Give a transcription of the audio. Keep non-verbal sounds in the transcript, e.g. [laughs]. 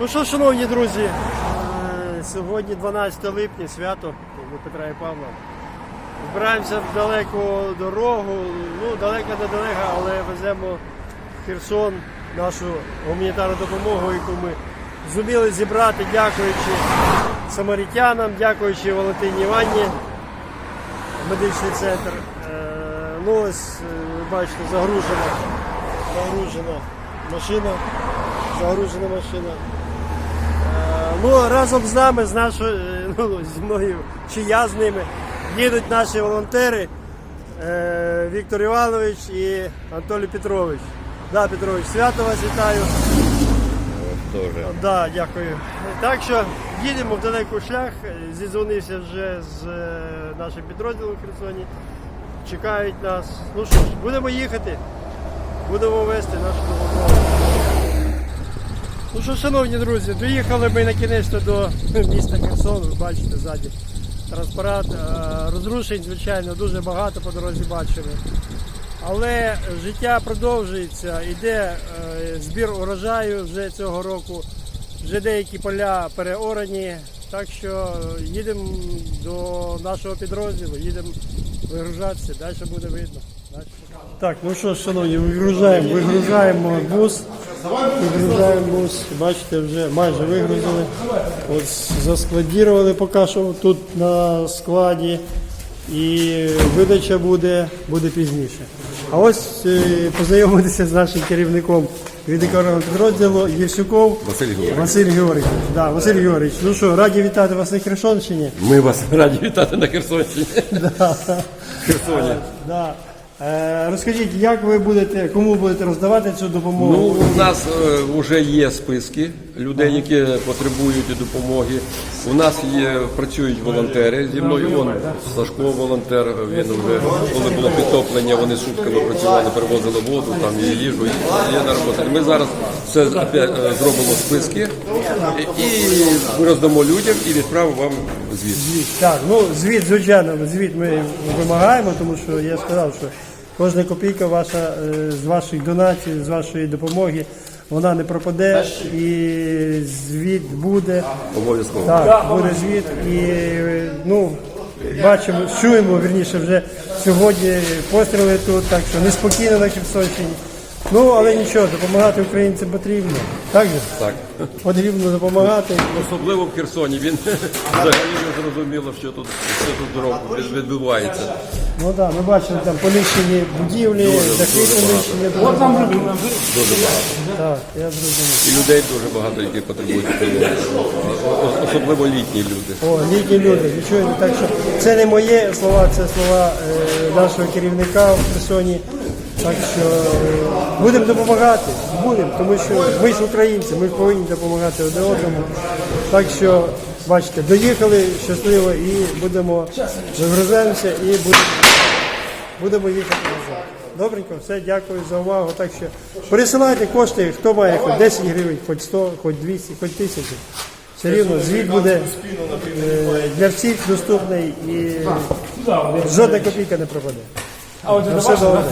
Ну що, шановні друзі, е, сьогодні 12 липня, свято якби Петра і Павла. Збираємося в далеку дорогу, ну далеко недалеко, але веземо в Херсон нашу гуманітарну допомогу, яку ми зуміли зібрати, дякуючи самарітянам, дякуючи Валентині Іванні, медичний центр. Е, Ну ось, е, бачите, загружена, загружена машина, загружена машина. Е, Ну, разом з нами, з нашою, е, ну, зі мною, чи я з ними, їдуть наші волонтери е, Віктор Іванович і Анатолій Петрович. Да, Петрович, свято вас вітаю. Тоже. Да, дякую. Так що їдемо в далекий шлях. Зідзвонився вже з е, нашим підрозділом в Херсоні. Чекають нас. Ну що ж, будемо їхати. Будемо вести нашу допомогу. Ну що, шановні друзі, доїхали ми на кінець до [laughs] міста Херсон, ви бачите ззаді транспарат. Е, Розрушень, звичайно, дуже багато по дорозі бачили. Але життя продовжується, іде е, збір урожаю вже цього року, вже деякі поля переорані. Так що їдемо до нашого підрозділу, їдемо вигружатися, далі буде видно. Так, ну що шановні, вигружаємо, вигружаємо бус. Вигружаємо бус. Бачите, вже майже вигрузили. От заскладірували поки що тут на складі. І видача буде, буде пізніше. А ось е, познайомитися з нашим керівником відекоронного підрозділу Євсюков Василь Георгійович. Василь Георгійович. Да, Василь Георгійович, ну що, раді вітати вас на Херсонщині. Ми вас [laughs] раді вітати на Херсонщині. В Херсоні. Да. Е, розкажіть, як ви будете, кому будете роздавати цю допомогу? Ну, у нас вже є списки людей, які потребують допомоги. У нас є працюють волонтери зі мною. Вон Сашко волонтер. Він вже коли було підтоплення, вони сутками працювали, перевозили воду, там і їжу. і Є на роботі. Ми зараз все е, зробимо списки і роздамо людям і відправимо вам звіт. Звіт. Так, ну звіт, звичайно, звіт ми вимагаємо, тому що я сказав, що кожна копійка ваша е, з ваших донатів, з вашої допомоги, вона не пропаде і звіт буде. Обов'язково. Так, буде звіт і ну. Бачимо, чуємо вірніше вже сьогодні постріли тут, так що неспокійно на Херсонщині. Ну, але нічого, допомагати українцям потрібно. Так же? Так. Потрібно допомагати. Особливо в Херсоні. Він взагалі не зрозуміло, що тут, що тут роб- відбувається. Ну так, ми бачили там понищені будівлі, дахи понищені. Дуже багато. Дуже багато. Так, я зрозумів. І людей дуже багато, які потребують допомоги. О- Особливо літні люди. О, літні люди, ви чуєте, так що це не мої слова, це слова е, нашого керівника в Херсоні. Так що е, будемо допомагати, будемо, тому що ми ж українці, ми повинні допомагати один одному. Так що, бачите, доїхали щасливо і будемо вигрузаємося і будемо, будемо їхати назад. Добренько, все, дякую за увагу. Так що пересилайте кошти, хто має хоч 10 гривень, хоч 100, хоч 200, хоч 1000. Все рівно звіт буде е, для всіх доступний і жодна копійка не пропаде. А от Ну, все добре.